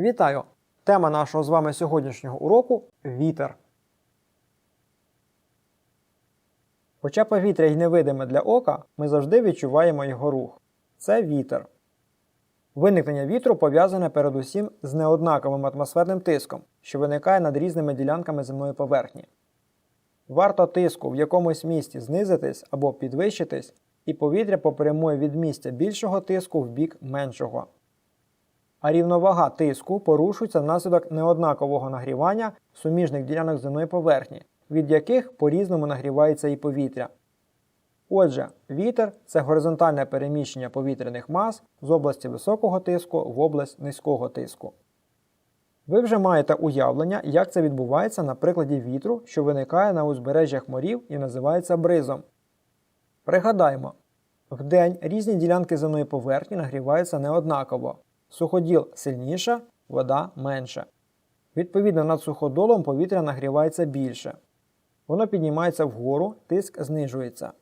Вітаю! Тема нашого з вами сьогоднішнього уроку вітер. Хоча повітря й невидиме для ока, ми завжди відчуваємо його рух. Це вітер. Виникнення вітру пов'язане передусім з неоднаковим атмосферним тиском, що виникає над різними ділянками земної поверхні. Варто тиску в якомусь місці знизитись або підвищитись, і повітря попрямує від місця більшого тиску в бік меншого. А рівновага тиску порушується внаслідок неоднакового нагрівання суміжних ділянок земної поверхні, від яких по-різному нагрівається і повітря. Отже, вітер це горизонтальне переміщення повітряних мас з області високого тиску в область низького тиску. Ви вже маєте уявлення, як це відбувається на прикладі вітру, що виникає на узбережжях морів і називається бризом. Пригадаймо, вдень різні ділянки земної поверхні нагріваються неоднаково. Суходіл сильніше, вода менше. Відповідно, над суходолом повітря нагрівається більше. Воно піднімається вгору, тиск знижується.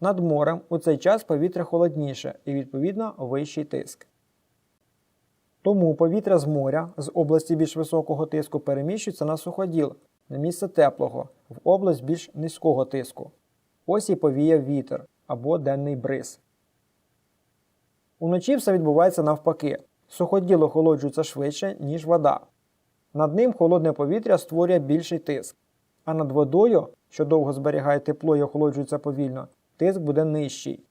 Над морем у цей час повітря холодніше і, відповідно, вищий тиск. Тому повітря з моря з області більш високого тиску переміщується на суходіл, на місце теплого, в область більш низького тиску. Ось і повіяв вітер або денний бриз. Уночі все відбувається навпаки. Суходіл охолоджується швидше, ніж вода. Над ним холодне повітря створює більший тиск, а над водою, що довго зберігає тепло і охолоджується повільно, тиск буде нижчий.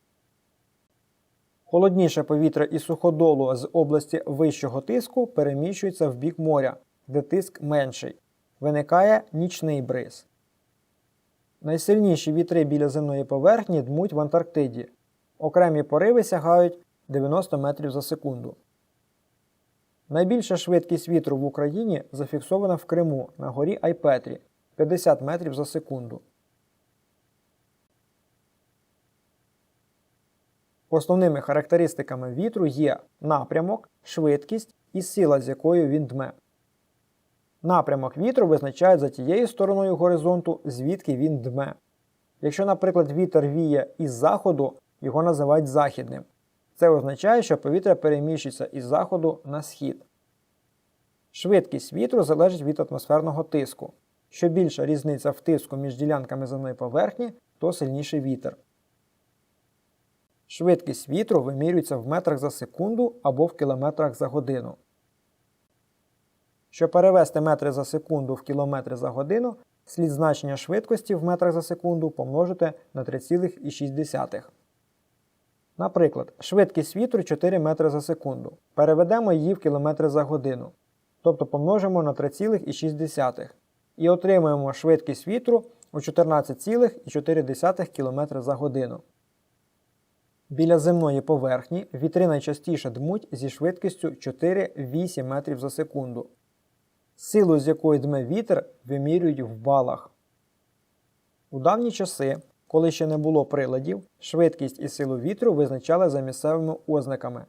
Холодніше повітря із суходолу з області вищого тиску переміщується в бік моря, де тиск менший. Виникає нічний бриз. Найсильніші вітри біля земної поверхні дмуть в Антарктиді. Окремі пориви сягають 90 метрів за секунду. Найбільша швидкість вітру в Україні зафіксована в Криму на горі Айпетрі 50 метрів за секунду. Основними характеристиками вітру є напрямок, швидкість і сила, з якою він дме. Напрямок вітру визначають за тією стороною горизонту, звідки він дме. Якщо, наприклад, вітер віє із заходу, його називають західним. Це означає, що повітря переміщується із заходу на схід. Швидкість вітру залежить від атмосферного тиску. Що більша різниця в тиску між ділянками земної поверхні, то сильніший вітер. Швидкість вітру вимірюється в метрах за секунду або в кілометрах за годину. Щоб перевести метри за секунду в кілометри за годину, слід значення швидкості в метрах за секунду помножити на 3,6. Наприклад, швидкість вітру 4 метри за секунду. Переведемо її в кілометри за годину. Тобто помножимо на 3,6 і отримуємо швидкість вітру у 14,4 км за годину. Біля земної поверхні вітри найчастіше дмуть зі швидкістю 4-8 метрів за секунду. Силу, з якої дме вітер, вимірюють в балах. У давні часи, коли ще не було приладів, швидкість і силу вітру визначали за місцевими ознаками.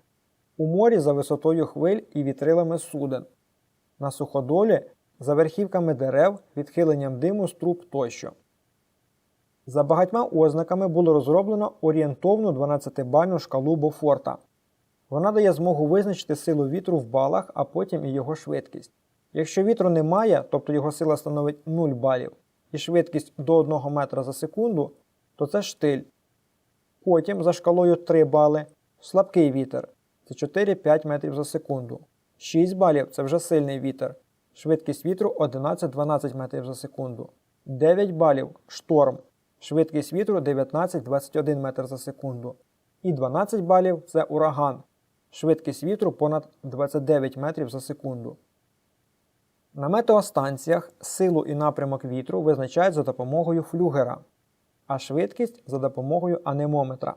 У морі за висотою хвиль і вітрилами суден. На суходолі за верхівками дерев, відхиленням диму з труб тощо. За багатьма ознаками було розроблено орієнтовну 12-бальну шкалу Бофорта. Вона дає змогу визначити силу вітру в балах, а потім і його швидкість. Якщо вітру немає, тобто його сила становить 0 балів, і швидкість до 1 метра за секунду, то це штиль. Потім за шкалою 3 бали слабкий вітер це 4-5 метрів за секунду. 6 балів це вже сильний вітер. Швидкість вітру 11-12 метрів за секунду. 9 балів шторм. Швидкість вітру 19-21 метр за секунду. І 12 балів це ураган. Швидкість вітру понад 29 метрів за секунду. На метеостанціях силу і напрямок вітру визначають за допомогою флюгера, а швидкість за допомогою анемометра.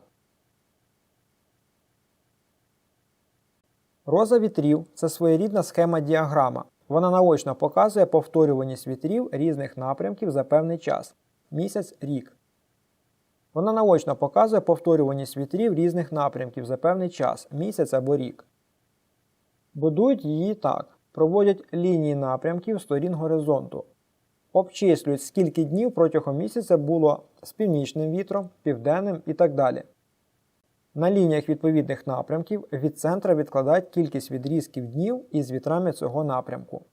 Роза вітрів це своєрідна схема діаграма. Вона наочно показує повторюваність вітрів різних напрямків за певний час місяць рік. Вона наочно показує повторюваність вітрів різних напрямків за певний час місяць або рік. Будують її так. Проводять лінії напрямків сторін горизонту. Обчислюють, скільки днів протягом місяця було з північним вітром, південним і так далі. На лініях відповідних напрямків від центра відкладають кількість відрізків днів із вітрами цього напрямку.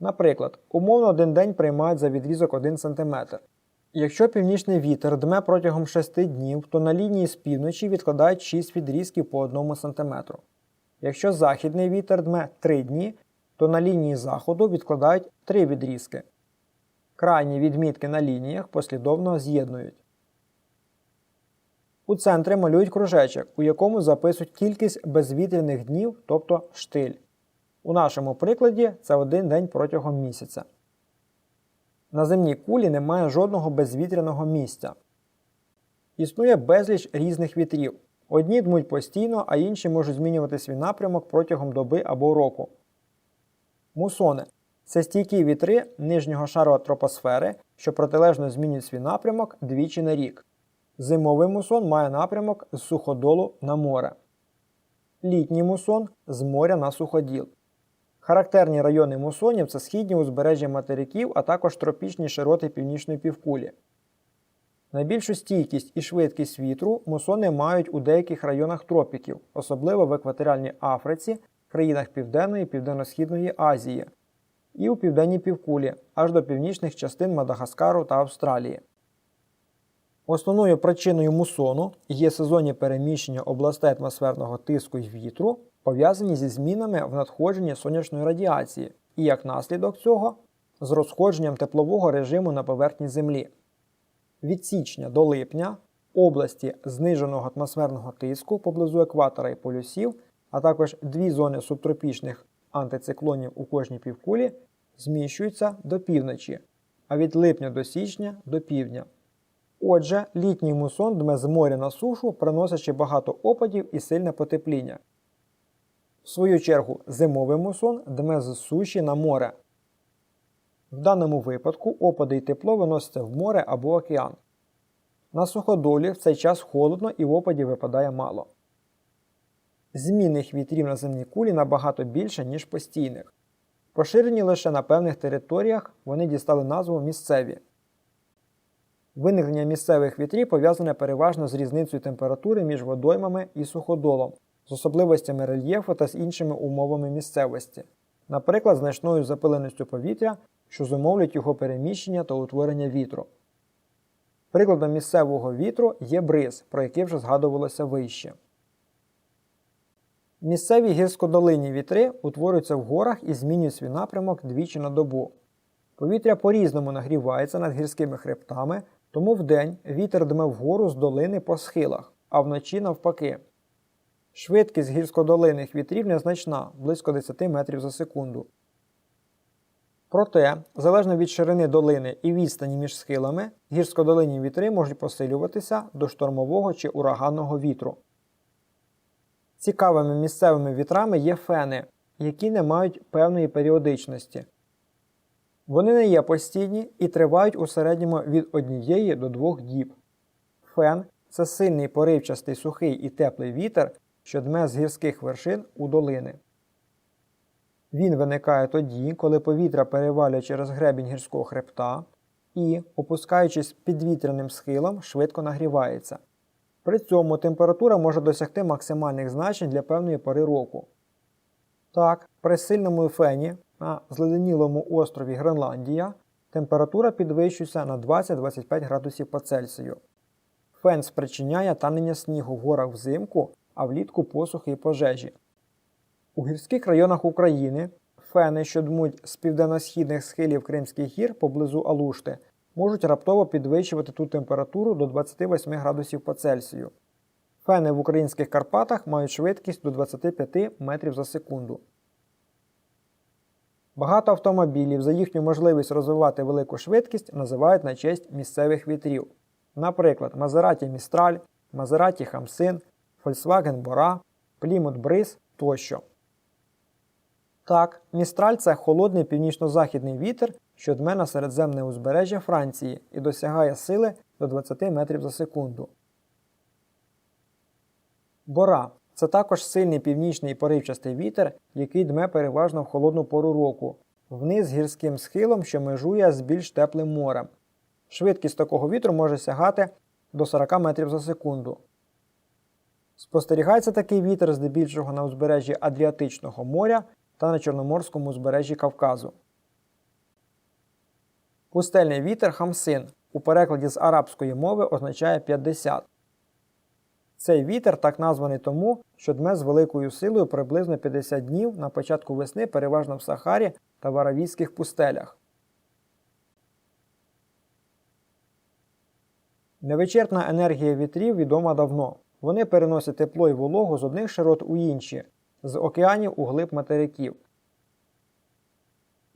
Наприклад, умовно один день приймають за відрізок 1 см. Якщо північний вітер дме протягом 6 днів, то на лінії з півночі відкладають 6 відрізків по 1 см. Якщо західний вітер дме 3 дні, то на лінії заходу відкладають 3 відрізки. Крайні відмітки на лініях послідовно з'єднують. У центрі малюють кружечок, у якому записують кількість безвітряних днів, тобто штиль. У нашому прикладі це один день протягом місяця. На земній кулі немає жодного безвітряного місця. Існує безліч різних вітрів. Одні дмуть постійно, а інші можуть змінювати свій напрямок протягом доби або року. Мусони це стійкі вітри нижнього шару тропосфери, що протилежно змінюють свій напрямок двічі на рік. Зимовий мусон має напрямок з суходолу на море. Літній мусон з моря на суходіл. Характерні райони мусонів це східні узбережжя материків, а також тропічні широти північної півкулі. Найбільшу стійкість і швидкість вітру мусони мають у деяких районах тропіків, особливо в екваторіальній Африці, країнах Південної і Південно-Східної Азії, і у південній півкулі, аж до північних частин Мадагаскару та Австралії. Основною причиною мусону є сезонні переміщення областей атмосферного тиску й вітру, пов'язані зі змінами в надходженні сонячної радіації, і як наслідок цього з розходженням теплового режиму на поверхні Землі. Від січня до липня області зниженого атмосферного тиску поблизу екватора і полюсів, а також дві зони субтропічних антициклонів у кожній півкулі зміщуються до півночі, а від липня до січня до півдня. Отже, літній мусон дме з моря на сушу, приносячи багато опадів і сильне потепління. В свою чергу, зимовий мусон дме з суші на море. В даному випадку опади й тепло виносяться в море або океан. На суходолі в цей час холодно і опадів випадає мало. Змінних вітрів на земній кулі набагато більше, ніж постійних. Поширені лише на певних територіях, вони дістали назву місцеві. Виникнення місцевих вітрів пов'язане переважно з різницею температури між водоймами і суходолом, з особливостями рельєфу та з іншими умовами місцевості, наприклад, значною запиленістю повітря, що зумовлюють його переміщення та утворення вітру. Прикладом місцевого вітру є бриз, про який вже згадувалося вище. Місцеві гірськодолинні вітри утворюються в горах і змінюють свій напрямок двічі на добу. Повітря по-різному нагрівається над гірськими хребтами, тому вдень вітер дме вгору з долини по схилах, а вночі навпаки. Швидкість гірськодолинних вітрів незначна близько 10 метрів за секунду. Проте, залежно від ширини долини і відстані між схилами, гірськодолинні вітри можуть посилюватися до штормового чи ураганного вітру. Цікавими місцевими вітрами є фени, які не мають певної періодичності. Вони не є постійні і тривають у середньому від однієї до двох діб. Фен це сильний поривчастий сухий і теплий вітер, що дме з гірських вершин у долини. Він виникає тоді, коли повітря перевалює через гребінь гірського хребта і, опускаючись підвітряним схилом, швидко нагрівається. При цьому температура може досягти максимальних значень для певної пори року. Так, при сильному фені на зледенілому острові Гренландія температура підвищується на 20-25 градусів по Цельсію. Фен спричиняє танення снігу в горах взимку, а влітку посухи і пожежі. У гірських районах України фени, що дмуть з південно-східних схилів Кримських гір поблизу Алушти, можуть раптово підвищувати ту температуру до 28 градусів по Цельсію. Фени в українських Карпатах мають швидкість до 25 метрів за секунду. Багато автомобілів за їхню можливість розвивати велику швидкість називають на честь місцевих вітрів. Наприклад, Maserati Mistral, Maserati Hamsin, Volkswagen Bora, Plymouth Breeze тощо. Так, Містраль це холодний північно-західний вітер, що дме на середземне узбережжя Франції і досягає сили до 20 метрів за секунду. Бора це також сильний північний поривчастий вітер, який дме переважно в холодну пору року, вниз гірським схилом, що межує з більш теплим морем. Швидкість такого вітру може сягати до 40 метрів за секунду. Спостерігається такий вітер здебільшого на узбережжі Адріатичного моря та на Чорноморському узбережжі Кавказу. Пустельний вітер хамсин у перекладі з арабської мови означає 50. Цей вітер так названий тому, що дме з великою силою приблизно 50 днів на початку весни переважно в Сахарі та в Аравійських пустелях. Невичерпна енергія вітрів відома давно. Вони переносять тепло і вологу з одних широт у інші, з океанів у глиб материків.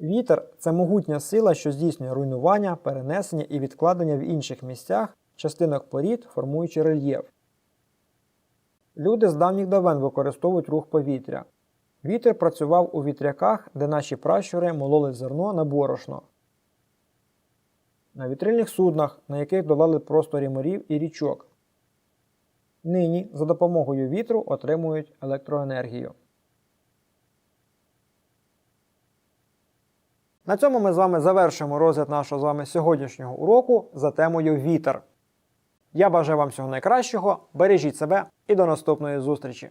Вітер це могутня сила, що здійснює руйнування, перенесення і відкладення в інших місцях частинок порід, формуючи рельєф. Люди з давніх давен використовують рух повітря. Вітер працював у вітряках, де наші пращури мололи зерно на борошно. На вітрильних суднах, на яких долали просторі морів і річок. Нині за допомогою вітру отримують електроенергію. На цьому ми з вами завершуємо розгляд нашого з вами сьогоднішнього уроку за темою вітер. Я бажаю вам всього найкращого, бережіть себе і до наступної зустрічі!